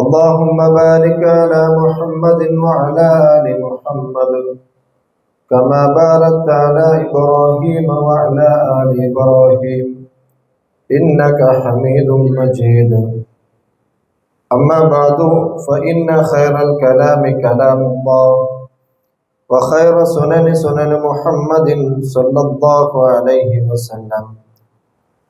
اللهم بارك على محمد وعلى آل محمد كما باركت على إبراهيم وعلى آل إبراهيم. إنك حميد مجيد. أما بعد فإن خير الكلام كلام الله وخير سنن سنن محمد صلى الله عليه وسلم.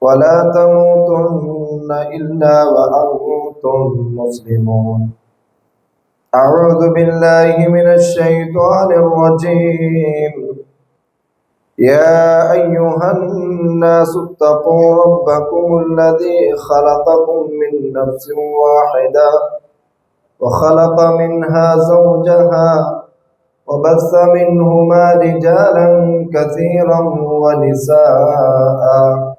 ولا تموتن إلا وأنتم مسلمون. أعوذ بالله من الشيطان الرجيم. يا أيها الناس اتقوا ربكم الذي خلقكم من نفس واحدة وخلق منها زوجها وبث منهما رجالا كثيرا ونساء.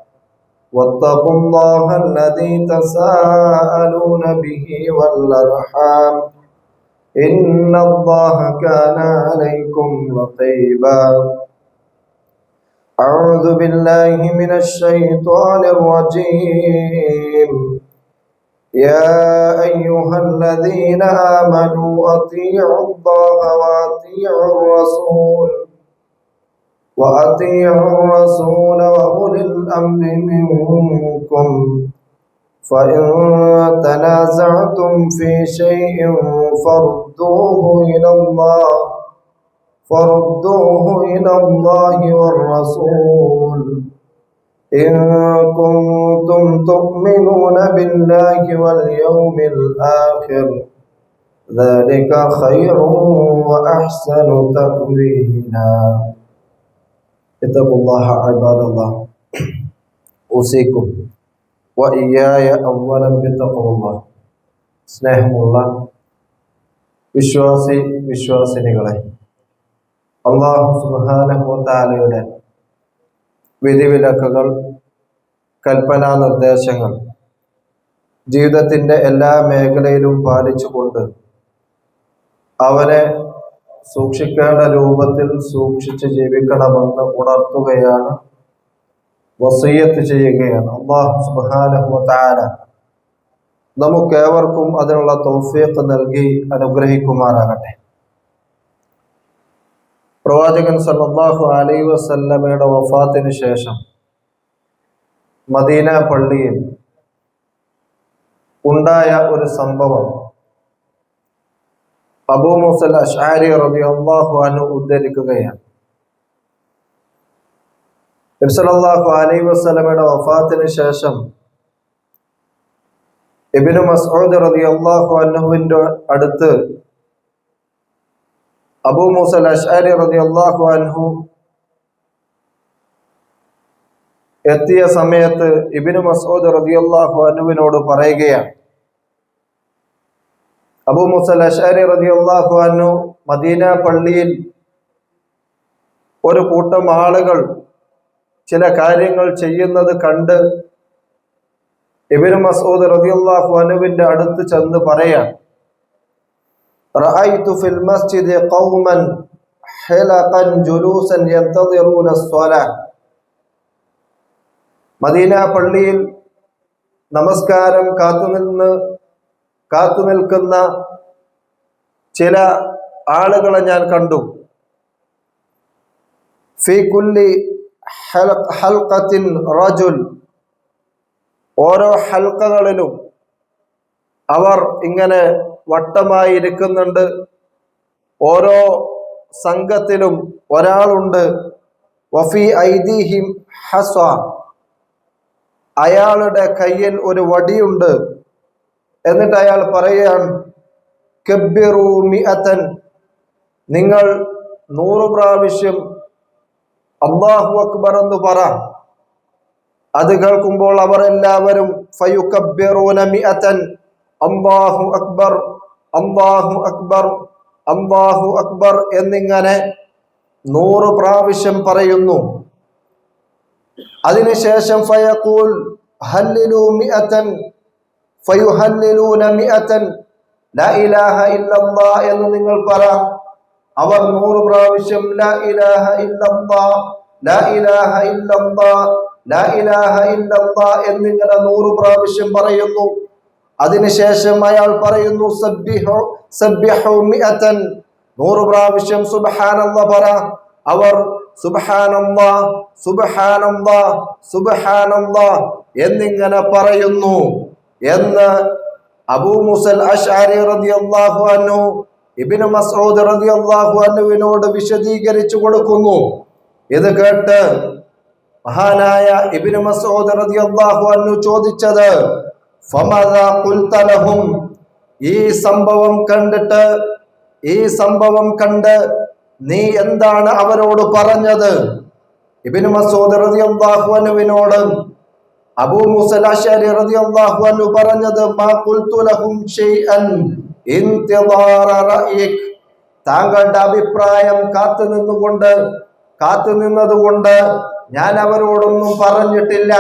واتقوا الله الذي تساءلون به والأرحام. إن الله كان عليكم رقيبا. أعوذ بالله من الشيطان الرجيم. يا أيها الذين آمنوا أطيعوا الله وأطيعوا الرسول. وأطيعوا الرسول وأولي الأمر منكم. فإن تنازعتم في شيء فردوه إلى الله فردوه إلى الله والرسول. إن كنتم تؤمنون بالله واليوم الآخر ذلك خير وأحسن تأويلا. اتقوا الله عباد الله أوصيكم وإياي أولا بتقوى الله സ്നേഹമുള്ള വിശ്വാസി വിശ്വാസിനികളെ അള്ളാഹു സുബാനഹുത്താലയുടെ വിധിവിലക്കുകൾ കൽപ്പനാ നിർദ്ദേശങ്ങൾ ജീവിതത്തിൻ്റെ എല്ലാ മേഖലയിലും പാലിച്ചുകൊണ്ട് അവനെ സൂക്ഷിക്കേണ്ട രൂപത്തിൽ സൂക്ഷിച്ച് ജീവിക്കണമെന്ന് ഉണർത്തുകയാണ് വസീയത്ത് ചെയ്യുകയാണ്. അള്ളാഹു സുബാനഹുത്താല നമുക്കേവർക്കും അതിനുള്ള തൗഫീഖ് നൽകി അനുഗ്രഹിക്കുമാറാകട്ടെ. പ്രവാചകൻ സല്ലാഹു അലൈ വസല്ലമയുടെ വഫാത്തിന് ശേഷം മദീന പള്ളിയിൽ ഉണ്ടായ ഒരു സംഭവം അബൂ മുസൽ അഷാരി അള്ളാഹു അനു ഉദ്ധരിക്കുകയാണ്. നബ്സലാഹു അലൈ വസ്ലമയുടെ വഫാത്തിന് ശേഷം ഇബിനു മസൂദ് റബി അള്ളാഹു അനുവിന്റെ അടുത്ത് അബൂ മൂസൽ അഷാരി റബി അള്ളാഹു അൻഹു എത്തിയ സമയത്ത് ഇബിനു മസൂദ് റബി അള്ളാഹു അനുവിനോട് പറയുകയാണ്. അബു മുസൽ അഷാരി അനു മദീന പള്ളിയിൽ ഒരു കൂട്ടം ആളുകൾ ചില കാര്യങ്ങൾ ചെയ്യുന്നത് കണ്ട് ഇബിന് മസൂദ് റതിയുള്ളാഹു അനുവിന്റെ അടുത്ത് ചെന്ന് പറയാൻ റഅയ്തു ഫിൽ ഖൗമൻ മദീന പള്ളിയിൽ നമസ്കാരം കാത്തുനിന്ന് കാത്തുനിൽക്കുന്ന ചില ആളുകളെ ഞാൻ കണ്ടു. ഫി കുല്ലി ഹൽക്കത്തിൻ റജുൽ. ഓരോ ഹൽക്കകളിലും അവർ ഇങ്ങനെ വട്ടമായി ഇരിക്കുന്നുണ്ട് ഓരോ സംഘത്തിലും ഒരാളുണ്ട്. വഫി ഐദിഹിം ഹസ്വ. അയാളുടെ കയ്യിൽ ഒരു വടിയുണ്ട്. എന്നിട്ട് അയാൾ പറയുകയാണ് നിങ്ങൾ നൂറ് പ്രാവശ്യം അള്ളാഹു അക്ബർ എന്ന് പറ. അത് കേൾക്കുമ്പോൾ അവർ എല്ലാവരും അള്ളാഹു അക്ബർ അള്ളാഹു അക്ബർ അള്ളാഹു അക്ബർ എന്നിങ്ങനെ നൂറ് പ്രാവശ്യം പറയുന്നു. അതിനുശേഷം ഫയക്കൂൽ ഫയുഹല്ലിലൂന മിഅതൻ ലാ ഇലാഹ ഇല്ലല്ലാ എന്ന് നിങ്ങൾ പറ. അവർ നൂറ് പ്രാവശ്യം ലാ ഇലാഹ ഇല്ലല്ലാ ലാ ഇലാഹ ഇല്ലല്ലാ ലാ ഇലാഹ ഇല്ലല്ലാ എന്നിങ്ങനെ നൂറ് പ്രാവശ്യം പറയുന്നു. അതിനുശേഷം അയാൾ പറയുന്നു സബ്ബിഹു സബ്ബിഹു മിഅതൻ. നൂറ് പ്രാവശ്യം സുബ്ഹാനല്ലാ പറ. അവർ സുബ്ഹാനല്ലാ സുബ്ഹാനല്ലാ സുബ്ഹാനല്ലാ എന്നിങ്ങനെ പറയുന്നു. എന്ന് അബൂ മുസൽ അൻഹു ഇബ്നു മസ്ഊദ് വിശദീകരിച്ചു കൊടുക്കുന്നു. ഇത് കേട്ട് മഹാനായ ഇബ്നു മസ്ഊദ് റളിയല്ലാഹു അൻഹു ചോദിച്ചത് ഫമദാ ഖുൽത ഈ സംഭവം കണ്ടിട്ട് ഈ സംഭവം കണ്ട് നീ എന്താണ് അവരോട് പറഞ്ഞത്? ഇബ്നു മസ്ഊദ് റളിയല്ലാഹു അൻഹുവിനോട് അബൂ റളിയല്ലാഹു അൻഹു പറഞ്ഞത് താങ്കളുടെ അഭിപ്രായം കാത്തു നിന്നുകൊണ്ട് കാത്തു നിന്നതുകൊണ്ട് ഞാൻ അവരോടൊന്നും പറഞ്ഞിട്ടില്ല.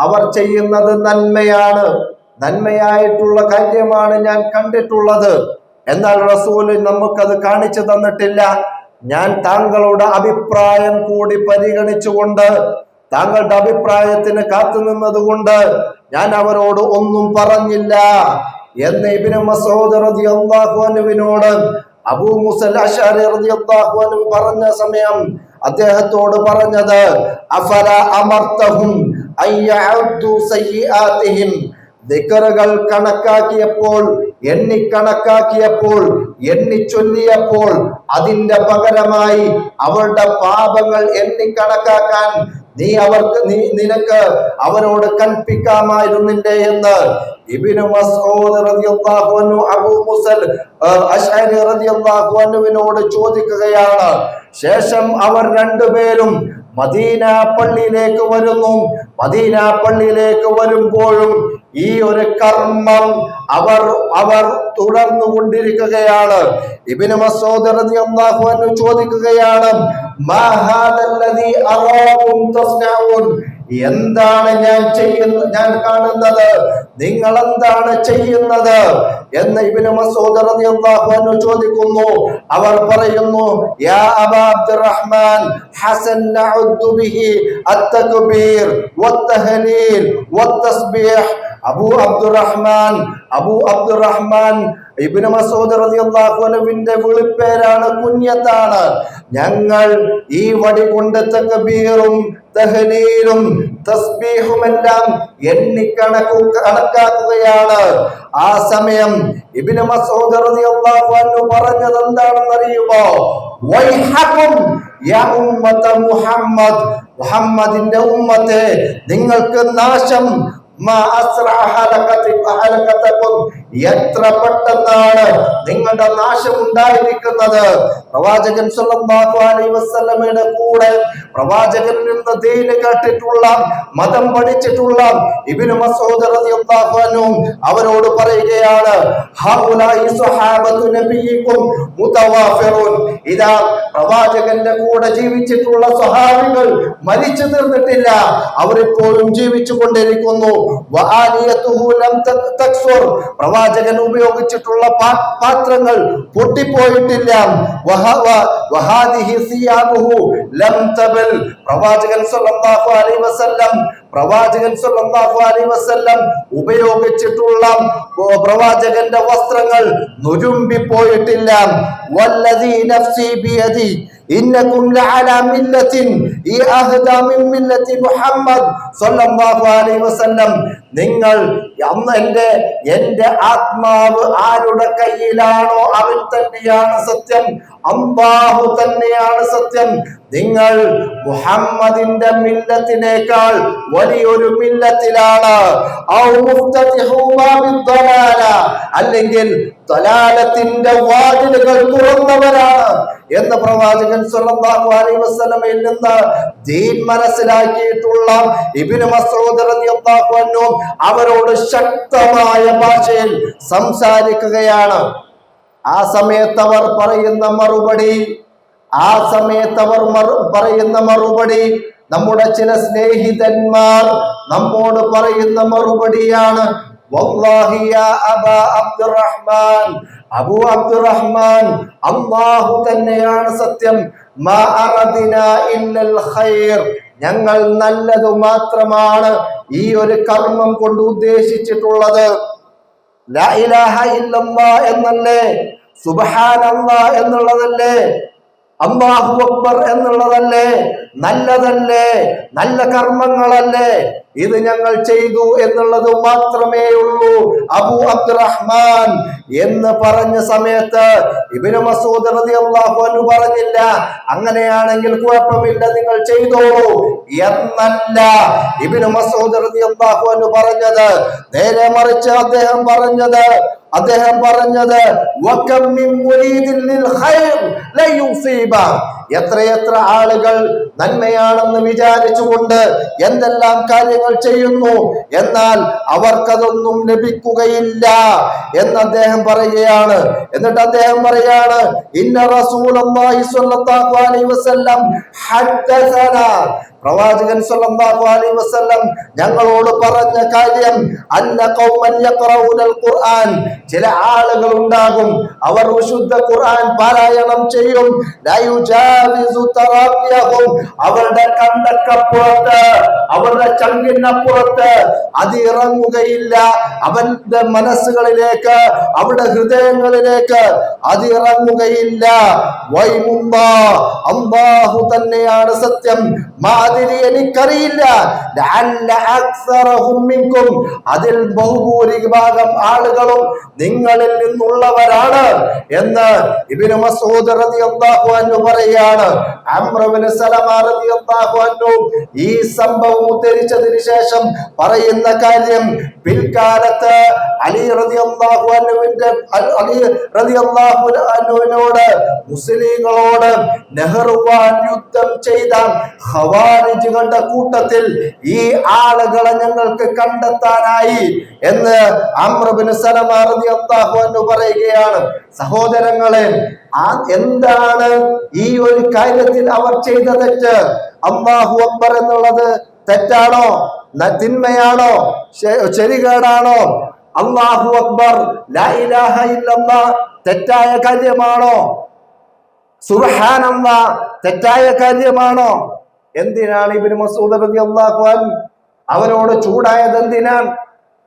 അവർ ചെയ്യുന്നത് നന്മയാണ്. നന്മയായിട്ടുള്ള കാര്യമാണ് ഞാൻ കണ്ടിട്ടുള്ളത്. എന്നാൽ റസൂൽ നമുക്കത് കാണിച്ചു തന്നിട്ടില്ല. ഞാൻ താങ്കളുടെ അഭിപ്രായം കൂടി പരിഗണിച്ചുകൊണ്ട് താങ്കളുടെ അഭിപ്രായത്തിന് കാത്തു നിന്നതുകൊണ്ട് ഞാൻ അവരോട് ഒന്നും പറഞ്ഞില്ല. എന്ന് ഇബിന് മസൂദ് റളിയല്ലാഹു അൻഹുവിനോട് അബൂ അശഅരി റളിയല്ലാഹു അൻഹു പറഞ്ഞ സമയം അദ്ദേഹത്തോട് പറഞ്ഞത് അഫല അമർത്തഹും ദിക്കറുകൾ കണക്കാക്കിയപ്പോൾ എണ്ണി കണക്കാക്കിയപ്പോൾ എണ്ണി ചൊല്ലിയപ്പോൾ അതിന്റെ പകരമായി അവരുടെ പാപങ്ങൾ എണ്ണി കണക്കാക്കാൻ നീ അവർക്ക് നീ നിനക്ക് അവരോട് കൽപ്പിക്കാമായിരുന്നില്ലേ എന്ന് ോട് ചോദിക്കുകയാണ്. ശേഷം അവർ രണ്ടുപേരും മദീന പള്ളിയിലേക്ക് വരുന്നു. മദീന പള്ളിയിലേക്ക് വരുമ്പോഴും ഈ ഒരു കർമ്മം അവർ അവർ തുടർന്നു കൊണ്ടിരിക്കുകയാണ്. ഇബിന് റളിയല്ലാഹു അൻഹു ചോദിക്കുകയാണ് മാ എന്താണ് ഞാൻ ചെയ്യുന്നത് ഞാൻ കാണുന്നത്? നിങ്ങൾ എന്താണ് ചെയ്യുന്നത്? എന്ന് ഇബ്നു മസൂദ് റളിയല്ലാഹു ചോദിക്കുന്നു. അവർ പറയുന്നു യാ അബാ അബ്ദുറഹ്മാൻ ഹസൻ നഉദ്ദു ബിഹി അത്തക്ബീർ വത്തഹ്ലീൽ വത്തസ്ബീഹ് അബൂ അബ്ദുറഹ്മാൻ അബൂ അബ്ദുറഹ്മാൻ ഇബിന് മസൂദ് റളിയല്ലാഹു അൻഹുവിന്റെ വിളിപ്പേരാണ് കുഞ്ഞത്താണ്. ഞങ്ങൾ ഈ വടി കൊണ്ട് തക്ബീറും തഹ്ലീലും തസ്ബീഹുമെല്ലാം എണ്ണിക്കണക്കു കണക്കാക്കുകയാണ്. ആ സമയം ഇബിന് മസൂദ് അൻഹു പറഞ്ഞത് എന്താണെന്ന് അറിയുമോ മുഹമ്മദ്. മുഹമ്മദിന്റെ ഉമ്മത്തെ നിങ്ങൾക്ക് നാശം মা আসরা হালাকাতিক হালাকাতাকুম എത്ര പെട്ടെന്നാണ് നിങ്ങളുടെ നാശം ഉണ്ടായിരിക്കുന്നത്? പ്രവാചകൻ സല്ലല്ലാഹു അലൈഹി വസല്ലമയുടെ കൂടെ പ്രവാചകനിൽ നിന്ന് ദീന് കേട്ടിട്ടുള്ള മതം പഠിച്ചിട്ടുള്ള ഇബ്നു മസ്ഊദ് റളിയല്ലാഹു അൻഹു അവരോട് പറയുകയാണ് ഹൗലായി സ്വഹാബത്തു നബിയിക്കും മുതവാഫിറുൻ. ഇതാ പ്രവാചകന്റെ കൂടെ ജീവിച്ചിട്ടുള്ള സ്വഹാബികൾ മരിച്ചു തീർന്നിട്ടില്ല. അവരിപ്പോഴും ജീവിച്ചു കൊണ്ടിരിക്കുന്നു വആലിയതുഹു പ്രവാചകൻ ഉപയോഗിച്ചിട്ടുള്ള പാത്രങ്ങൾ പൊട്ടിപ്പോയിട്ടില്ല. പ്രവാചകൻ പ്രവാചകൻ ഉപയോഗിച്ചിട്ടുള്ള പ്രവാചകന്റെ വസ്ത്രങ്ങൾ നൊരുമ്പി പോയിട്ടില്ല വല്ലദീ നഫ്സി ബിയദി ഇന്നകും ലഅലാ മില്ലത്തിൻ ഈ അഹ്ദാ മിൻ മില്ലത്തി മുഹമ്മദ് സല്ലല്ലാഹു അലൈഹി വസല്ലം. നിങ്ങൾ അന്ന് എന്റെ എന്റെ ആത്മാവ് ആരുടെ കയ്യിലാണോ അവൻ തന്നെയാണ് സത്യം. അള്ളാഹു തന്നെയാണ് സത്യം നിങ്ങൾ മുഹമ്മദിന്റെ മില്ലത്തിനേക്കാൾ വലിയൊരു മില്ലത്തിലാണ്. അല്ലെങ്കിൽ തലാലത്തിന്റെ വാതിലുകൾ തുറന്നവരാണ് എന്ന് പ്രവാചകൻ സല്ലല്ലാഹു അലൈഹി വസല്ലമയിൽ നിന്ന് ദീൻ മനസ്സിലാക്കിയിട്ടുള്ള ഇബ്നു മസ്ഊദ് റളിയല്ലാഹു അൻഹു അവരോട് ശക്തമായ ഭാഷയിൽ സംസാരിക്കുകയാണ് ആ സമയത്ത് അവർ പറയുന്ന മറുപടി ആ സമയത്ത് അവർ പറയുന്ന മറുപടി നമ്മുടെ ചില സ്നേഹിതന്മാർ നമ്മോട് പറയുന്ന മറുപടിയാണ്. അബ്ദുറഹ്മാൻ അബു അബ്ദുറഹ്മാൻ അല്ലാഹു തന്നെയാണ് സത്യം. ഞങ്ങൾ നല്ലത് മാത്രമാണ് ഈ ഒരു കർമ്മം കൊണ്ട് ഉദ്ദേശിച്ചിട്ടുള്ളത്. ലാ ഇലാഹ ഇല്ലല്ലാ എന്നല്ലേ? സുബ്ഹാനല്ലാ എന്നുള്ളതല്ലേ? അല്ലാഹു അക്ബർ എന്നുള്ളതല്ലേ? നല്ലതല്ലേ? നല്ല കർമ്മങ്ങളല്ലേ? ഇത് ഞങ്ങൾ ചെയ്തു എന്നുള്ളത് മാത്രമേ ഉള്ളൂ. അബു അബ്ദുറഹ്മാൻ എന്ന് പറഞ്ഞ സമയത്ത് ഇബിന് മസൂദ് റളിയല്ലാഹു അൻഹു പറഞ്ഞില്ല അങ്ങനെയാണെങ്കിൽ കുഴപ്പമില്ല നിങ്ങൾ ചെയ്തോളൂ. എന്നല്ല ഇബിന് മസൂദ് റളിയല്ലാഹു അൻഹു പറഞ്ഞത്. നേരെ മറിച്ച് അദ്ദേഹം പറഞ്ഞത് അദ്ദേഹം പറഞ്ഞത് എത്രയെത്ര ആളുകൾ നന്മയാണെന്ന് വിചാരിച്ചുകൊണ്ട് എന്തെല്ലാം കാര്യങ്ങൾ ചെയ്യുന്നു? എന്നാൽ അവർക്കതൊന്നും ലഭിക്കുകയില്ല എന്ന് അദ്ദേഹം പറയുകയാണ്. എന്നിട്ട് അദ്ദേഹം പറയാണ് ഇന്ന സ്വല്ലല്ലാഹു അലൈഹി വസല്ലം പ്രവാചകൻ സല്ലല്ലാഹു അലൈഹി വസല്ലം ഞങ്ങളോട് പറഞ്ഞ കാര്യം അന്ന ഖൗമൻ യഖറഊനൽ ഖുർആൻ. ചില ആളുകൾ ഉണ്ടാകും അവർ വിശുദ്ധ ഖുർആൻ പാരായണം ചെയ്യും. ലാ അവരുടെ കണ്ടക്കപ്പുറത്ത് അവരുടെ ചങ്കിനപ്പുറത്ത് അത് ഇറങ്ങുകയില്ല. അവന്റെ മനസ്സുകളിലേക്ക് അവരുടെ ഹൃദയങ്ങളിലേക്ക് അത് ഇറങ്ങുകയില്ല. അള്ളാഹു തന്നെയാണ് സത്യം. മാതിരി എനിക്കറിയില്ല. അതിൽ ബഹുഭൂരിഭാഗം ആളുകളും നിങ്ങളിൽ നിന്നുള്ളവരാണ് എന്ന് ഇബ്നു മസൂദ് അൻഹു പറയാണ് അംർ അൻഹു ഈ സംഭവം ഉദ്ധരിച്ചതിന് ശേഷം പറയുന്ന കാര്യം പിൽക്കാലത്ത് അലി റതി അള്ളാഹു അനുവിന്റെ അലി റതി അള്ളാഹു അനുവിനോട് മുസ്ലിങ്ങളോട് നെഹ്റുവാൻ യുദ്ധം ചെയ്ത ഹവാരിജുകളുടെ കൂട്ടത്തിൽ ഈ ആളുകളെ ഞങ്ങൾക്ക് കണ്ടെത്താനായി എന്ന് അമ്രബിന് സലമ അള്ളാഹു അനു പറയുകയാണ്. സഹോദരങ്ങളെ ആ എന്താണ് ഈ ഒരു കാര്യത്തിൽ അവർ ചെയ്ത തെറ്റ്? അള്ളാഹു അക്ബർ എന്നുള്ളത് തെറ്റാണോ? തിന്മയാണോ? ശരികേടാണോ അള്ളാഹു അക്ബർ തെറ്റായ കാര്യമാണോ? സുബ്ഹാനല്ലാ തെറ്റായ കാര്യമാണോ? എന്തിനാണ് ഇബ്നു മസൂദ് അൻഹു അവനോട് ചൂടായത് എന്തിനാണ്?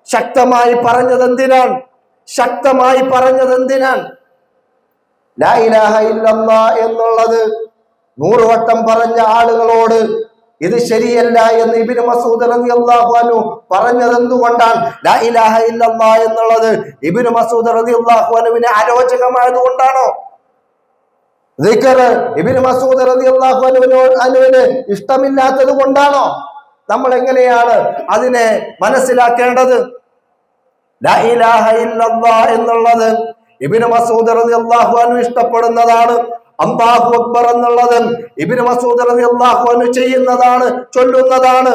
ശക്തമായി പറഞ്ഞത് എന്തിനാണ്? ശക്തമായി പറഞ്ഞത് എന്തിനാണ്? ലാ ഇലാഹ ഇല്ലല്ലാ എന്നുള്ളത് നൂറുവട്ടം പറഞ്ഞ ആളുകളോട് ഇത് ശരിയല്ല എന്ന് ഇബിന് മസൂദ് റളിയല്ലാഹു പറഞ്ഞത് എന്തുകൊണ്ടാണ് ലാ ഇലാഹ എന്നുള്ളത് ഇബിന് മസൂദ് റളിയല്ലാഹു അൻഹുവിന് അരോചകമായത് കൊണ്ടാണോ ഇബിന് മസൂദ് റളിയല്ലാഹു അൻഹുവിനോട് അനുവിന് ഇഷ്ടമില്ലാത്തത് കൊണ്ടാണോ നമ്മൾ എങ്ങനെയാണ് അതിനെ മനസ്സിലാക്കേണ്ടത്? ലാ ഇലാഹ എന്നുള്ളത് ഇബ്നു മസൂദ് റളിയല്ലാഹു അൻഹു ഇഷ്ടപ്പെടുന്നതാണ്. അല്ലാഹു അക്ബർ എന്നുള്ളത് ഇബിന് മസൂദ് അലി അള്ളാഹു ചെയ്യുന്നതാണ് ചൊല്ലുന്നതാണ്.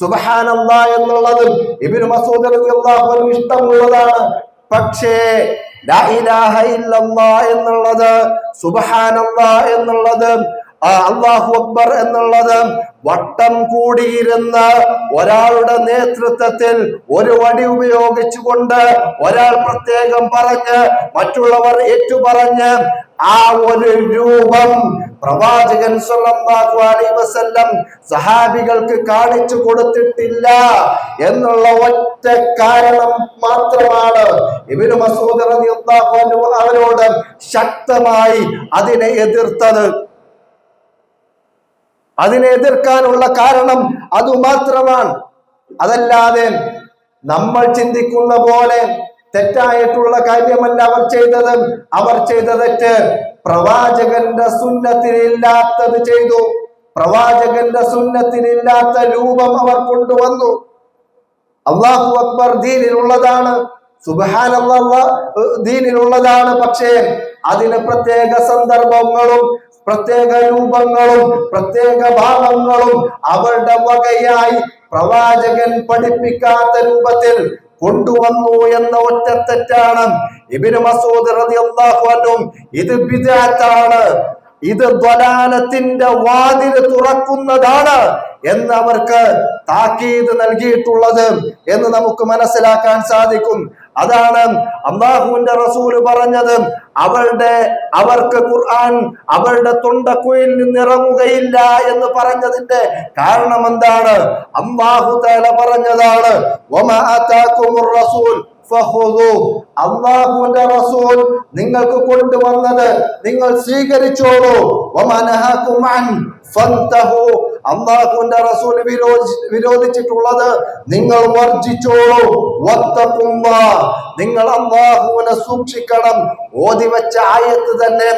സുബ്ഹാനല്ലാ എന്നുള്ളത് ഇബ്നു മസൂദ് റളിയല്ലാഹു അൻഹു ഇഷ്ടമുള്ളതാണ്. പക്ഷേ എന്നുള്ളത് സുബ്ഹാനല്ലാ എന്നുള്ളത് ആ അള്ളാഹു അക്ബർ എന്നുള്ളത് വട്ടം കൂടിയിരുന്ന ഒരാളുടെ നേതൃത്വത്തിൽ ഒരു വടി ഉപയോഗിച്ചുകൊണ്ട് ഒരാൾ പ്രത്യേകം പറഞ്ഞ് മറ്റുള്ളവർ ഏറ്റുപറഞ്ഞ് ആ ഒരു രൂപം പ്രവാചകൻ അലൈഹി വസല്ലം സഹാബികൾക്ക് കാണിച്ചു കൊടുത്തിട്ടില്ല എന്നുള്ള ഒറ്റ കാരണം മാത്രമാണ് ഇബ്നു മസൂദ് റളിയല്ലാഹു അൻഹു അവരോട് ശക്തമായി അതിനെ എതിർത്തത്. അതിനെ എതിർക്കാനുള്ള കാരണം അതുമാത്രമാണ്. അതല്ലാതെ നമ്മൾ ചിന്തിക്കുന്ന പോലെ തെറ്റായിട്ടുള്ള കാര്യമല്ല അവർ ചെയ്തത്. അവർ ചെയ്ത തെറ്റ് പ്രവാചകന്റെ സുന്നത്തിനില്ലാത്തത് ചെയ്തു. പ്രവാചകന്റെ സുന്നത്തിനില്ലാത്ത രൂപം അവർ കൊണ്ടുവന്നു. അള്ളാഹു അക്ബർ ദീനിലുള്ളതാണ്. സുബാൻ ദീനിലുള്ളതാണ്. പക്ഷേ അതിന് പ്രത്യേക സന്ദർഭങ്ങളും പ്രത്യേക രൂപങ്ങളും പ്രത്യേക ഭാവങ്ങളും അവരുടെ വകയായി പ്രവാചകൻ പഠിപ്പിക്കാത്ത രൂപത്തിൽ കൊണ്ടുവന്നു എന്ന ഒറ്റ തെറ്റാണ്. ഇബിന് മസൂദ് റളിയല്ലാഹു അൻഹു ഇത് ബിദഅത്താണ് ഇത് ദ്വലാലത്തിന്റെ വാതിൽ തുറക്കുന്നതാണ് എന്ന് അവർക്ക് താക്കീത് നൽകിയിട്ടുള്ളത് എന്ന് നമുക്ക് മനസ്സിലാക്കാൻ സാധിക്കും. അതാണ് അള്ളാഹുവിന്റെ റസൂൽ പറഞ്ഞത് അവളുടെ അവർക്ക് ഖുർആൻ അവളുടെ തൊണ്ടക്കുയിൽ നിന്നിറങ്ങുകയില്ല എന്ന് പറഞ്ഞതിന്റെ കാരണം എന്താണ്? അള്ളാഹു തല പറഞ്ഞതാണ് റസൂൽ അള്ളാഹുവിന്റെ റസൂൽ നിങ്ങൾക്ക് കൊണ്ടുവന്നത് നിങ്ങൾ സ്വീകരിച്ചോളൂ. അള്ളാഹുവിന്റെ റസൂൽ വിരോധിച്ചിട്ടുള്ളത് നിങ്ങൾ വർജിച്ചോളൂ നിങ്ങൾ അള്ളാഹുവിനെ സൂക്ഷിക്കണം. ഓതി വെച്ച ആയത്ത് തന്നെ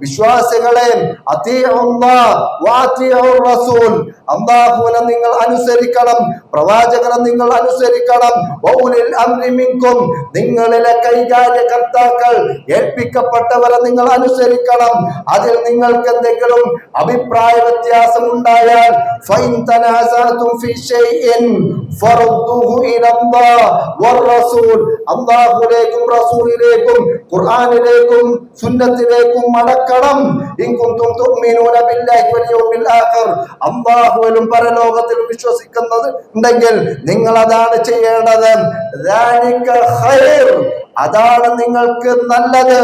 വിശ്വാസികളെ റസൂൽ അള്ളാഹുവിനെ നിങ്ങൾ അനുസരിക്കണം പ്രവാചകനെ നിങ്ങൾ അനുസരിക്കണം നിങ്ങളിലെ കൈകാര്യകർത്താക്കൾ ഏൽപ്പിക്കപ്പെട്ടവരെ നിങ്ങൾ അനുസരിക്കണം അതിൽ നിങ്ങൾക്ക് എന്തെങ്കിലും അഭിപ്രായ വ്യത്യാസം ഉണ്ടായാൽ അള്ളാഹുലേക്കും റസൂലിലേക്കും ഖുർആനിലേക്കും സുന്നത്തിലേക്കും മടക്കണം. അള്ളാഹുവിലും പരലോകത്തിലും വിശ്വസിക്കുന്നത് ഉണ്ടെങ്കിൽ നിങ്ങൾ അതാണ് ചെയ്യേണ്ടത് അതാണ് നിങ്ങൾക്ക് നല്ലത്.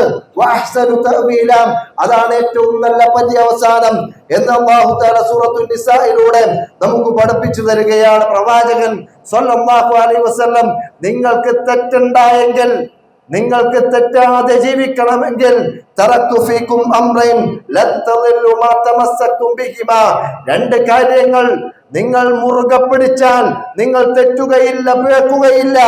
അതാണ് ഏറ്റവും നല്ല പര്യവസാനം എന്ന് സൂറത്തുൽ നിസായിലൂടെ നമുക്ക് പഠിപ്പിച്ചു തരികയാണ് പ്രവാചകൻ സ്വല്ലല്ലാഹു അലൈഹി വസല്ലം. നിങ്ങൾക്ക് തെറ്റുണ്ടായെങ്കിൽ നിങ്ങൾക്ക് തെറ്റാതെ ജീവിക്കണമെങ്കിൽ തറക്തു ഫീക്കും അംറൈൻ ലൻ തളില്ലു മാ തമസ്സക്തും ബിഹിമാ. രണ്ട് കാര്യങ്ങൾ നിങ്ങൾ മുറുകെ പിടിച്ചാൽ നിങ്ങൾ തെറ്റുകയില്ല പിഴക്കുകയില്ല.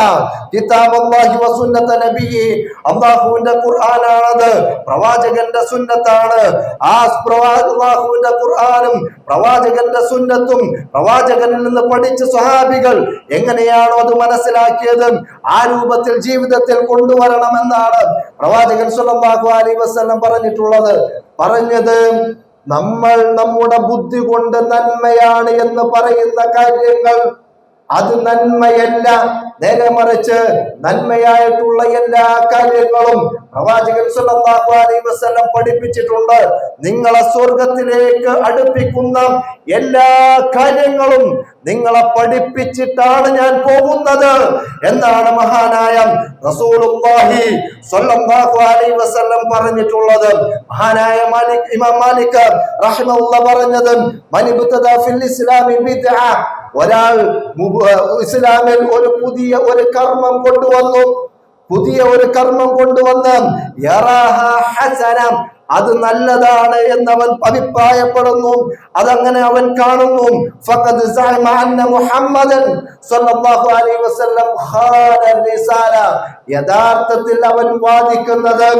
കിതാബല്ലാഹി വസുന്നത നബിയെ അല്ലാഹുവിന്റെ ഖുർആനാണത് പ്രവാചകന്റെ സുന്നത്താണ്. ആ പ്രവാഹുവിന്റെ ഖുർആനും പ്രവാചകന്റെ സുന്നത്തും പ്രവാചകനിൽ നിന്ന് പഠിച്ച സ്വഹാബികൾ എങ്ങനെയാണോ അത് മനസ്സിലാക്കിയത് ആ രൂപത്തിൽ ജീവിതത്തിൽ കൊണ്ടുവരണമെന്നാണ് പ്രവാചകൻ സ്വല്ലല്ലാഹു അലൈഹി വസല്ലം പറഞ്ഞിട്ടുള്ളത്. പറഞ്ഞത് നമ്മൾ നമ്മുടെ ബുദ്ധി കൊണ്ട് നന്മയാണ് എന്ന് പറയുന്ന കാര്യങ്ങൾ. അത് നന്മയല്ല. നേരെ മറിച്ച് നന്മയായിട്ടുള്ള എല്ലാ കാര്യങ്ങളും പ്രവാചകൻ വസല്ലം പഠിപ്പിച്ചിട്ടുണ്ട്. നിങ്ങളെ സ്വർഗത്തിലേക്ക് അടുപ്പിക്കുന്ന എല്ലാ കാര്യങ്ങളും നിങ്ങളെ പഠിപ്പിച്ചിട്ടാണ് ഞാൻ പോകുന്നത് എന്നാണ് മഹാനായ റസൂലുള്ളാഹി സ്വല്ലല്ലാഹു അലൈഹി വസല്ലം പറഞ്ഞിട്ടുള്ളത്. മഹാനായ മാലിക് ഇമാം മാലിക് റഹിമഹുള്ള പറഞ്ഞത് മനിബ്തദ ഫിൽ ഇസ്ലാമി ബിദ്അ ഒരാൾ ഇസ്ലാമിൽ ഒരു പുതിയ ഒരു കർമ്മം കൊണ്ടുവന്നു. പുതിയ ഒരു കർമ്മം കൊണ്ടുവന്ന് അത് നല്ലതാണ് എന്ന് അവൻ അഭിപ്രായപ്പെടുന്നു. അതങ്ങനെ അവൻ കാണുന്നു. മുഹമ്മദൻ യഥാർത്ഥത്തിൽ അവൻ വാദിക്കുന്നത്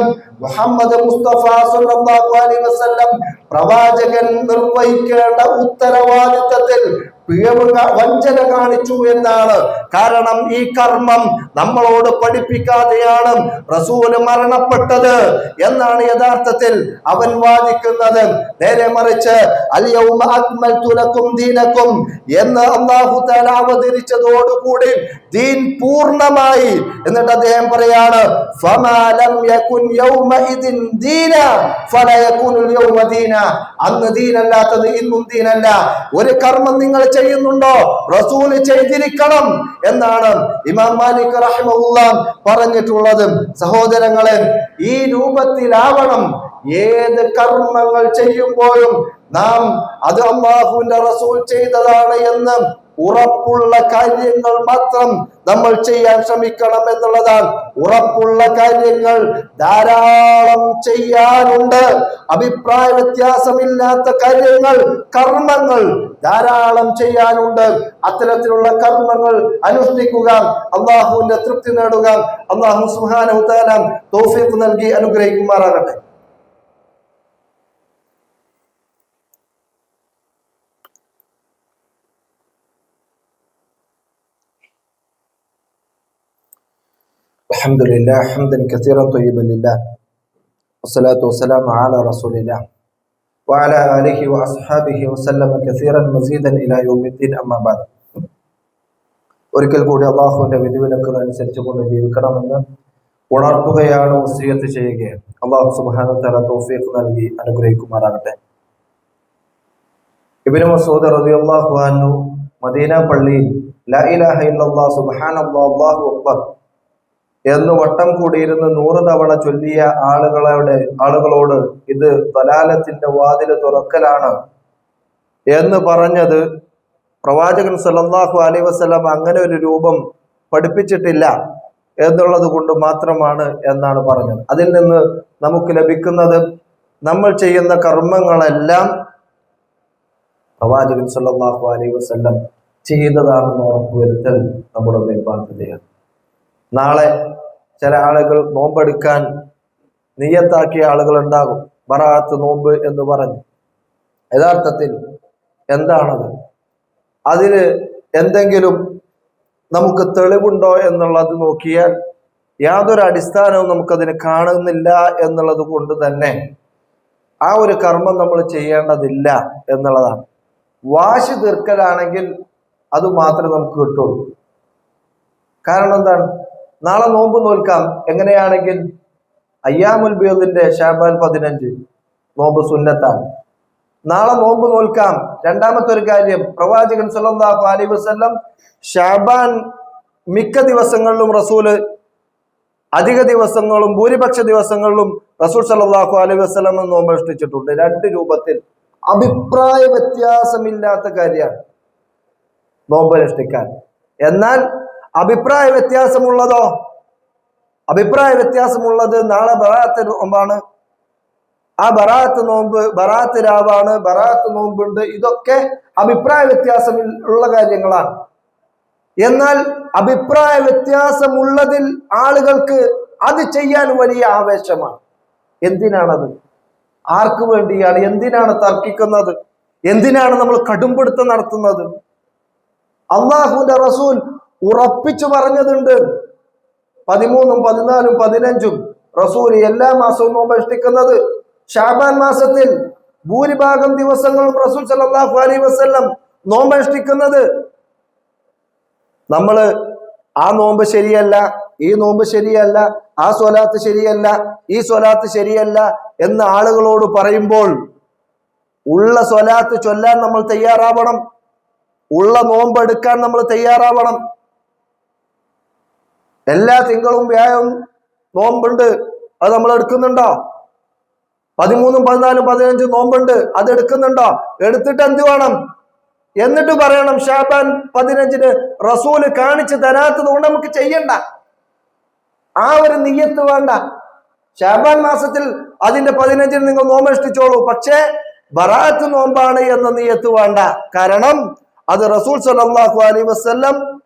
മുഹമ്മദ് മുസ്തഫ സല്ലല്ലാഹു അലൈഹി വസല്ലം പ്രവാചകൻ നിർവഹിക്കേണ്ട ഉത്തരവാദിത്തത്തിൽ വഞ്ചന കാണിച്ചു എന്നാണ്. കാരണം ഈ കർമ്മം നമ്മളോട് പഠിപ്പിക്കാതെയാണ് റസൂൽ മരണപ്പെട്ടത് എന്നാണ് യഥാർത്ഥത്തിൽ അവൻ വാദിക്കുന്നത്. നേരെ മറിച്ച് ദീനക്കും എന്ന് അല്ലാഹു തആല അവതരിച്ചതോടുകൂടി ദീൻ പൂർണമായി. എന്നിട്ട് അദ്ദേഹം പറയാണ് യൗമ ദീന അന്ന് ദീനല്ലാത്തത് ഇന്നും ദീനല്ല. ഒരു കർമ്മം നിങ്ങൾ ചെയ്യുന്നുണ്ടോ? റസൂൽ ചെയ്തിരിക്കണം എന്നാണ് ഇമാം മാലിക് റഹിമഹുല്ല പറഞ്ഞിട്ടുള്ളത്. സഹോദരങ്ങളെ ഈ രൂപത്തിലാവണം ഏത് കർമ്മങ്ങൾ ചെയ്യുമ്പോഴും നാം അത് അള്ളാഹുവിന്റെ റസൂൽ ചെയ്തതാണ് എന്ന് ഉറപ്പുള്ള കാര്യങ്ങൾ മാത്രം നമ്മൾ ചെയ്യാൻ ശ്രമിക്കണം എന്നുള്ളതാണ്. ഉറപ്പുള്ള കാര്യങ്ങൾ ധാരാളം ചെയ്യാനുണ്ട്. അഭിപ്രായ വ്യത്യാസമില്ലാത്ത കാര്യങ്ങൾ കർമ്മങ്ങൾ ധാരാളം ചെയ്യാനുണ്ട്. അത്തരത്തിലുള്ള കർമ്മങ്ങൾ അനുഷ്ഠിക്കുക അള്ളാഹുവിന്റെ തൃപ്തി നേടുക അള്ളാഹു സുഹാന സുഹാനുത്താല തോഫീക്ക് നൽകി അനുഗ്രഹിക്കുമാറാകട്ടെ. الحمد لله حمدا كثيرا طيبا لله والصلاة والسلام على رسول الله وعلى آله وأصحابه وسلم كثيرا مزيدا إلى يوم الدين أما بعد ഒരിക്കൽ കൂടി അള്ളാഹുവിന്റെ വിധിവിലക്കുകൾ അനുസരിച്ച് കൊണ്ട് ജീവിക്കണമെന്ന് ഉണർത്തുകയാണ് വസീയത്ത് ചെയ്യുകയാണ് അള്ളാഹു സുബാന തല തോഫീഖ് നൽകി അനുഗ്രഹിക്കുമാറാകട്ടെ ഇബിന് മസൂദ് റളിയല്ലാഹു അൻഹു മദീന പള്ളിയിൽ ലാ ഇലാഹ ഇല്ലല്ലാഹ് സുബ്ഹാനല്ലാഹ് അല്ലാഹു അക്ബർ എന്ന് വട്ടം കൂടിയിരുന്ന് നൂറ് തവണ ചൊല്ലിയ ആളുകളോട് ആളുകളോട് ഇത് തലാലത്തിന്റെ വാതിൽ തുറക്കലാണ് എന്ന് പറഞ്ഞത് പ്രവാചകൻ സല്ലാഹു അലൈ വസല്ലം അങ്ങനെ ഒരു രൂപം പഠിപ്പിച്ചിട്ടില്ല എന്നുള്ളത് കൊണ്ട് മാത്രമാണ് എന്നാണ് പറഞ്ഞത്. അതിൽ നിന്ന് നമുക്ക് ലഭിക്കുന്നത് നമ്മൾ ചെയ്യുന്ന കർമ്മങ്ങളെല്ലാം പ്രവാചകൻ സല്ലാഹു അലൈ വസ്ലം ചെയ്തതാണെന്ന് ഉറപ്പുവരുത്തൽ നമ്മുടെ മേൽ നാളെ ചില ആളുകൾ നോമ്പെടുക്കാൻ നീയത്താക്കിയ ആളുകൾ ഉണ്ടാകും ബറാത്ത് നോമ്പ് എന്ന് പറഞ്ഞു. യഥാർത്ഥത്തിൽ എന്താണത്? അതിന് എന്തെങ്കിലും നമുക്ക് തെളിവുണ്ടോ എന്നുള്ളത് നോക്കിയാൽ യാതൊരു അടിസ്ഥാനവും നമുക്കതിന് കാണുന്നില്ല എന്നുള്ളത് കൊണ്ട് തന്നെ ആ ഒരു കർമ്മം നമ്മൾ ചെയ്യേണ്ടതില്ല എന്നുള്ളതാണ്. വാശി തീർക്കലാണെങ്കിൽ അത് മാത്രമേ നമുക്ക് കിട്ടുള്ളൂ. കാരണം എന്താണ്? നാളെ നോമ്പ് നോൽക്കാം. എങ്ങനെയാണെങ്കിൽ അയ്യാമുൽ ബിയദിന്റെ ഷാബാൻ പതിനഞ്ച്. നോമ്പ് സുന്നത്താണ്. നാളെ നോമ്പ് നോൽക്കാം. രണ്ടാമത്തെ ഒരു കാര്യം പ്രവാചകൻ സല്ലാഹു അലി വസ്ല്ലം ഷാബാൻ മിക്ക ദിവസങ്ങളിലും റസൂൽ അധിക ദിവസങ്ങളും ഭൂരിപക്ഷ ദിവസങ്ങളിലും റസൂൽ സല്ലാഹു അലൈഹി വസ്ലം നോമ്പ് അനുഷ്ഠിച്ചിട്ടുണ്ട്. രണ്ട് രൂപത്തിൽ അഭിപ്രായ വ്യത്യാസമില്ലാത്ത കാര്യമാണ് നോമ്പ് അനുഷ്ഠിക്കാൻ. എന്നാൽ അഭിപ്രായ വ്യത്യാസമുള്ളതോ? അഭിപ്രായ വ്യത്യാസമുള്ളത് നാളെ ബറാത്ത് നോമ്പാണ്. ആ ബറാത്ത് നോമ്പ് ബറാത്ത് രാവാണ് ബറാത്ത് നോമ്പുണ്ട്. ഇതൊക്കെ അഭിപ്രായ വ്യത്യാസം ഉള്ള കാര്യങ്ങളാണ്. എന്നാൽ അഭിപ്രായ വ്യത്യാസമുള്ളതിൽ ആളുകൾക്ക് അത് ചെയ്യാൻ വലിയ ആവേശമാണ്. എന്തിനാണത്? ആർക്കു വേണ്ടിയാണ്? എന്തിനാണ് തർക്കിക്കുന്നത്? എന്തിനാണ് നമ്മൾ കടുംപിടുത്തം നടത്തുന്നത്? അള്ളാഹുവിന്റെ റസൂൽ ഉറപ്പിച്ചു പറഞ്ഞതുണ്ട്. പതിമൂന്നും പതിനാലും പതിനഞ്ചും റസൂൽ എല്ലാ മാസവും നോമ്പ് ഷാബാൻ മാസത്തിൽ ഭൂരിഭാഗം ദിവസങ്ങളും റസൂൽ സല്ലല്ലാഹു അലൈഹി വസ്ല്ലം നോമ്പ് നമ്മൾ ആ നോമ്പ് ശരിയല്ല ഈ നോമ്പ് ശരിയല്ല ആ സ്വലാത്ത് ശരിയല്ല ഈ സ്വലാത്ത് ശരിയല്ല എന്ന് ആളുകളോട് പറയുമ്പോൾ ഉള്ള സ്വലാത്ത് ചൊല്ലാൻ നമ്മൾ തയ്യാറാവണം. ഉള്ള നോമ്പ് എടുക്കാൻ നമ്മൾ തയ്യാറാവണം. എല്ലാ തിങ്കളും വ്യാഴവും നോമ്പുണ്ട്. അത് നമ്മൾ എടുക്കുന്നുണ്ടോ? പതിമൂന്നും പതിനാലും പതിനഞ്ചും നോമ്പുണ്ട്. അത് എടുക്കുന്നുണ്ടോ? എടുത്തിട്ട് എന്ത് വേണം? എന്നിട്ട് പറയണം ഷാബാൻ പതിനഞ്ചിന് റസൂൽ കാണിച്ചു തരാത്തത് കൊണ്ട് നമുക്ക് ചെയ്യണ്ട. ആ ഒരു നിയ്യത്ത് വേണ്ട. ഷാബാൻ മാസത്തിൽ അതിന്റെ പതിനഞ്ചിന് നിങ്ങൾ നോമ്പനുഷ്ഠിച്ചോളൂ. പക്ഷേ ബറാത്ത് നോമ്പാണ് എന്ന നിയ്യത്ത് വേണ്ട. കാരണം അത് റസൂൽ സല്ലല്ലാഹു അലൈഹി വസല്ലം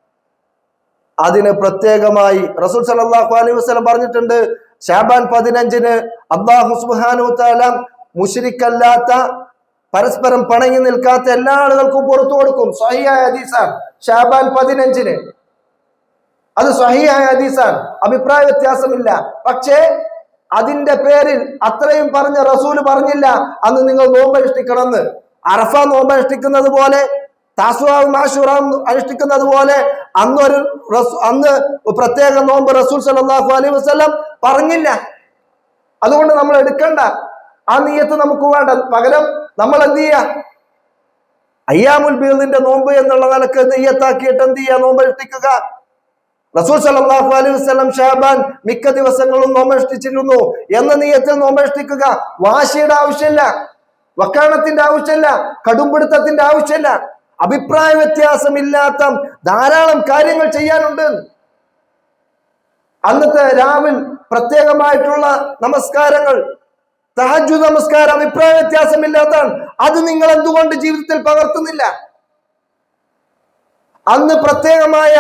അതിന് പ്രത്യേകമായി റസൂൽ സല്ലല്ലാഹു അലൈഹി വസ്ലം പറഞ്ഞിട്ടുണ്ട് ഷാബാൻ പതിനഞ്ചിന് അബ്ബാഹു സുബ്ഹാനഹു തആല മുഷിരിക്കല്ലാത്ത പരസ്പരം പണങ്ങി നിൽക്കാത്ത എല്ലാ ആളുകൾക്കും പുറത്തു കൊടുക്കും. സഹിയായ ഹദീസാണ് ഷാബാൻ പതിനഞ്ചിന്. അത് സഹിയായ ഹദീസാണ് അഭിപ്രായ വ്യത്യാസമില്ല. പക്ഷേ അതിന്റെ പേരിൽ അത്രയും പറഞ്ഞ റസൂൽ പറഞ്ഞില്ല അന്ന് നിങ്ങൾ നോമ്പ് അനുഷ്ഠിക്കണമെന്ന് അറഫ നോമ്പ് അനുഷ്ഠിക്കുന്നത് പോലെ താസുവാവും ആശുറാവും അനുഷ്ഠിക്കുന്നത് പോലെ അന്നൊരു അന്ന് പ്രത്യേക നോമ്പ് റസൂൽ സലാഹു അലൈഹി വസല്ലം പറഞ്ഞില്ല. അതുകൊണ്ട് നമ്മൾ എടുക്കണ്ട. ആ നീയത്ത് നമുക്ക് വേണ്ട. പകരം നമ്മൾ എന്ത് ചെയ്യാ? അയ്യാമുൽ ബീദിന്റെ നോമ്പ് എന്നുള്ള നിലയ്ക്ക് നെയ്യത്താക്കിയിട്ട് എന്ത് ചെയ്യുക നോമ്പ് അനുഷ്ഠിക്കുക. റസൂൽ സലാഹു അലൈഹി വസ്ലം ഷാബാൻ മിക്ക ദിവസങ്ങളും നോമ്പനുഷ്ഠിച്ചിരുന്നു എന്ന നീയത്തിൽ നോമ്പനുഷ്ഠിക്കുക വാശിയുടെ ആവശ്യമില്ല. വക്കാണത്തിന്റെ ആവശ്യമില്ല. കടുംപിടുത്തത്തിന്റെ ആവശ്യമില്ല. അഭിപ്രായ വ്യത്യാസമില്ലാത്ത ധാരാളം കാര്യങ്ങൾ ചെയ്യാനുണ്ട്. അന്നത്തെ രാവിൽ പ്രത്യേകമായിട്ടുള്ള നമസ്കാരങ്ങൾ തഹജു നമസ്കാരം അഭിപ്രായ വ്യത്യാസമില്ലാത്തതാണ്. അത് നിങ്ങൾ എന്തുകൊണ്ട് ജീവിതത്തിൽ പകർത്തുന്നില്ല? അന്ന് പ്രത്യേകമായ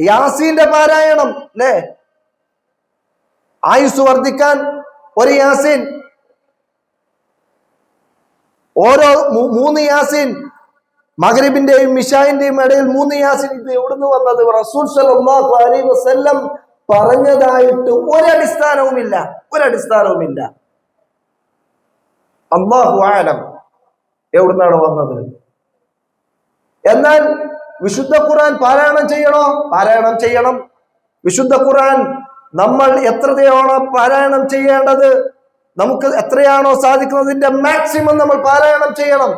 യാസീന്റെ പാരായണം അല്ലേ ആയുസ് വർദ്ധിക്കാൻ ഒരു യാസീൻ ഓരോ മൂന്ന് യാസീൻ മകരിബിന്റെയും മിഷായിന്റെയും ഇടയിൽ മൂന്ന് യാസിൻ ഇത് എവിടുന്ന് വന്നത്? റസൂൽ സല്ലല്ലാഹു അലൈഹി വസല്ലം പറഞ്ഞതായിട്ട് ഒരടിസ്ഥാനവുമില്ല. ഒരടിസ്ഥാനവുമില്ല. അള്ളാഹു ആലം എവിടുന്നാണ് വന്നത്? എന്നാൽ വിശുദ്ധ ഖുർആൻ പാരായണം ചെയ്യണോ? പാരായണം ചെയ്യണം. വിശുദ്ധ ഖുർആൻ നമ്മൾ എത്രയാണോ പാരായണം ചെയ്യേണ്ടത്? നമുക്ക് എത്രയാണോ സാധിക്കുന്നതിന്റെ മാക്സിമം നമ്മൾ പാരായണം ചെയ്യണം.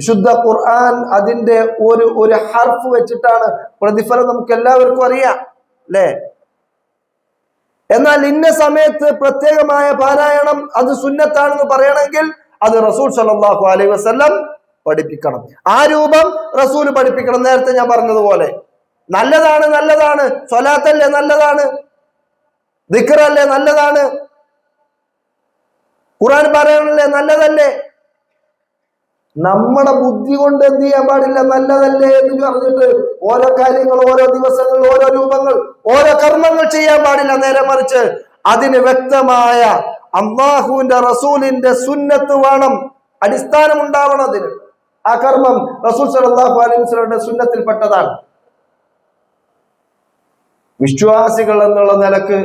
വിശുദ്ധ ഖുർആൻ അതിന്റെ ഒരു ഒരു ഹർഫ് വെച്ചിട്ടാണ് പ്രതിഫലം നമുക്ക് എല്ലാവർക്കും അറിയാം അല്ലേ? എന്നാൽ ഇന്ന സമയത്ത് പ്രത്യേകമായ പാരായണം അത് സുന്നത്താണെന്ന് പറയണമെങ്കിൽ അത് റസൂൽ സല്ലല്ലാഹു അലൈ വസല്ലം പഠിപ്പിക്കണം. ആ രൂപം റസൂൽ പഠിപ്പിക്കണം. നേരത്തെ ഞാൻ പറഞ്ഞതുപോലെ. നല്ലതാണ് നല്ലതാണ്. സ്വലാത്തല്ലേ നല്ലതാണ്? ദിക്കറല്ലേ നല്ലതാണ്? ഖുറാൻ പറയണല്ലേ നല്ലതല്ലേ? നമ്മുടെ ബുദ്ധി കൊണ്ട് എന്ത് ചെയ്യാൻ പാടില്ല? നല്ലതല്ലേ എന്ന് പറഞ്ഞിട്ട് ഓരോ കാര്യങ്ങൾ ഓരോ ദിവസങ്ങൾ ഓരോ രൂപങ്ങൾ ഓരോ കർമ്മങ്ങൾ ചെയ്യാൻ പാടില്ല നേരെ മറിച്ച്. അതിന് വ്യക്തമായ അള്ളാഹുവിന്റെ റസൂലിന്റെ സുന്നത്ത് വേണം അടിസ്ഥാനം ഉണ്ടാവണം അതിന്. ആ കർമ്മം റസൂൽ സലാഹു അലൈഹി സുന്നത്തിൽ സുന്നത്തിൽപ്പെട്ടതാണ്. വിശ്വാസികൾ എന്നുള്ള നിലയ്ക്ക്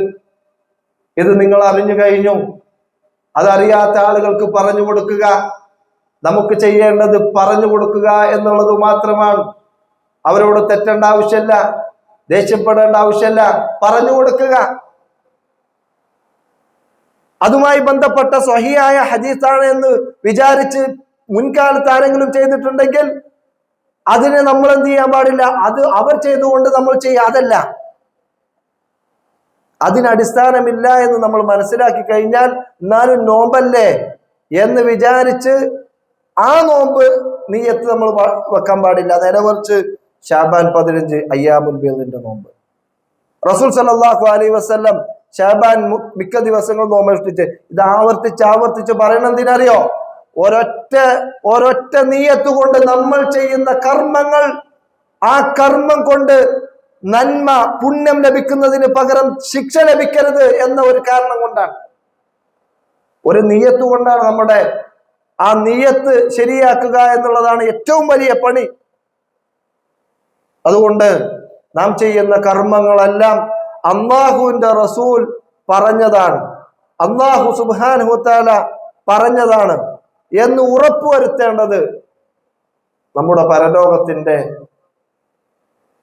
ഇത് നിങ്ങൾ അറിഞ്ഞു കഴിഞ്ഞു. അതറിയാത്ത ആളുകൾക്ക് പറഞ്ഞു കൊടുക്കുക. നമുക്ക് ചെയ്യേണ്ടത് പറഞ്ഞു കൊടുക്കുക എന്നുള്ളത് മാത്രമാണ്. അവരോട് തെറ്റേണ്ട ആവശ്യമില്ല. ദേഷ്യപ്പെടേണ്ട ആവശ്യമില്ല. പറഞ്ഞു കൊടുക്കുക. അതുമായി ബന്ധപ്പെട്ട സ്വഹിയായ ഹദീസാണ് എന്ന് വിചാരിച്ച് മുൻകാലത്ത് ആരെങ്കിലും ചെയ്തിട്ടുണ്ടെങ്കിൽ അതിനെ നമ്മൾ എന്ത് ചെയ്യാൻ പാടില്ല. അത് അവർ ചെയ്തുകൊണ്ട് നമ്മൾ ചെയ്യാതല്ല അതല്ല. അതിന് അടിസ്ഥാനമില്ല എന്ന് നമ്മൾ മനസ്സിലാക്കി കഴിഞ്ഞാൽ എന്നാലും നോമ്പല്ലേ എന്ന് വിചാരിച്ച് ആ നോമ്പ് നീയത്ത് നമ്മൾ വെക്കാൻ പാടില്ല. നേരെ കുറച്ച് ഷാബാൻ പതിനഞ്ച് അയ്യാമുൽ ബീദിന്റെ നോമ്പ്. റസൂൽ സല്ലല്ലാഹു അലൈഹി വസല്ലം ഷാബാൻ മിക്ക ദിവസങ്ങൾ നോമ്പനുഷ്ഠിച്ച് ഇത് ആവർത്തിച്ച് ആവർത്തിച്ച് പറയണം എന്തിനറിയോ? ഒരൊറ്റ ഒരൊറ്റ നീയത്ത് കൊണ്ട് നമ്മൾ ചെയ്യുന്ന കർമ്മങ്ങൾ ആ കർമ്മം കൊണ്ട് നന്മ പുണ്യം ലഭിക്കുന്നതിന് പകരം ശിക്ഷ ലഭിക്കരുത് എന്ന ഒരു കാരണം കൊണ്ടാണ്. ഒരു നീയത്ത് കൊണ്ടാണ് നമ്മുടെ ആ നീയത്ത് ശരിയാക്കുക എന്നുള്ളതാണ് ഏറ്റവും വലിയ പണി. അതുകൊണ്ട് നാം ചെയ്യുന്ന കർമ്മങ്ങളെല്ലാം അള്ളാഹുവിന്റെ റസൂൽ പറഞ്ഞതാണ്. അള്ളാഹു സുബാനുഹുത്താല പറഞ്ഞതാണ്. എന്ന് ഉറപ്പുവരുത്തേണ്ടത് നമ്മുടെ പരലോകത്തിന്റെ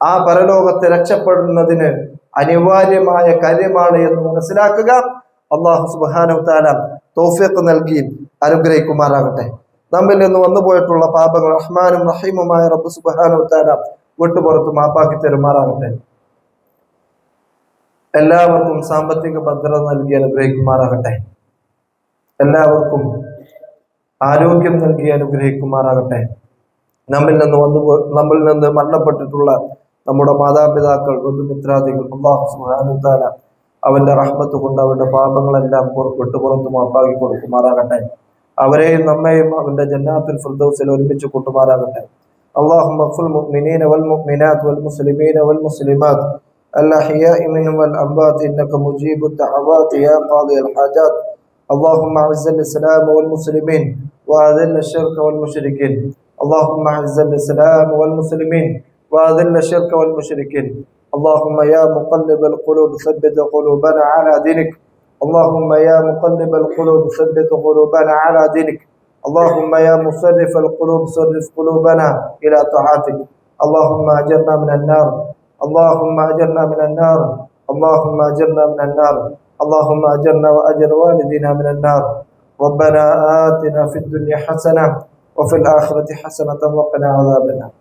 ആ പരലോകത്തെ രക്ഷപ്പെടുന്നതിന് അനിവാര്യമായ കാര്യമാണ് എന്ന് മനസ്സിലാക്കുക. അള്ളാഹു സുബാനുത്താല തോഫിയത്ത് നൽകി. അനുഗ്രഹിക്കുമാറാകട്ടെ. നമ്മിൽ നിന്ന് വന്നു പോയിട്ടുള്ള പാപങ്ങൾ റഹ്മാനും റഹീമുമായ റബ്ബ് സുബാനുത്താര വിട്ടുപുറത്ത് മാപ്പാക്കി തരുമാറാകട്ടെ. എല്ലാവർക്കും സാമ്പത്തിക ഭദ്രത നൽകി അനുഗ്രഹിക്കുമാറാകട്ടെ. എല്ലാവർക്കും ആരോഗ്യം നൽകി അനുഗ്രഹിക്കുമാറാകട്ടെ. നമ്മിൽ നിന്ന് വന്നു നമ്മിൽ നിന്ന് മരണപ്പെട്ടിട്ടുള്ള നമ്മുടെ മാതാപിതാക്കൾ ബന്ധുമിത്രാദികൾ അള്ളാഹു സുബ്ഹാനഹു വതആല അവന്റെ റഹ്മത്ത് കൊണ്ട് അവരുടെ പാപങ്ങളെല്ലാം പുറപ്പെട്ടു വിട്ടുപുറത്ത് മാപ്പാക്കി കൊടുക്കുമാറാകട്ടെ. അവരെയും നമ്മയും അവന്റെ ജന്നാത്തുൽ ഫിർദൗസിൽ ഒരുമിച്ച് കൂട്ടുമാറാകട്ടെ اللهم اغفر المؤمنين والمؤمنات والمسلمين والمسلمات الأحياء منهم والأموات إنك مجيب الدعوات يا قاضي الحاجات اللهم أعز الإسلام والمسلمين وأذل الشرك والمشركين اللهم أعز الإسلام والمسلمين وأذل الشرك والمشركين اللهم يا مقلب القلوب ثبت قلوبنا على دينك اللهم يا مقلب القلوب ثبت قلوبنا على دينك. اللهم يا مصرف القلوب صرف قلوبنا إلى طاعتك. اللهم أجرنا من النار. اللهم أجرنا من النار. اللهم أجرنا من النار. اللهم أجرنا وأجر والدينا من النار. ربنا آتنا في الدنيا حسنة وفي الآخرة حسنة وقنا عذاب النار.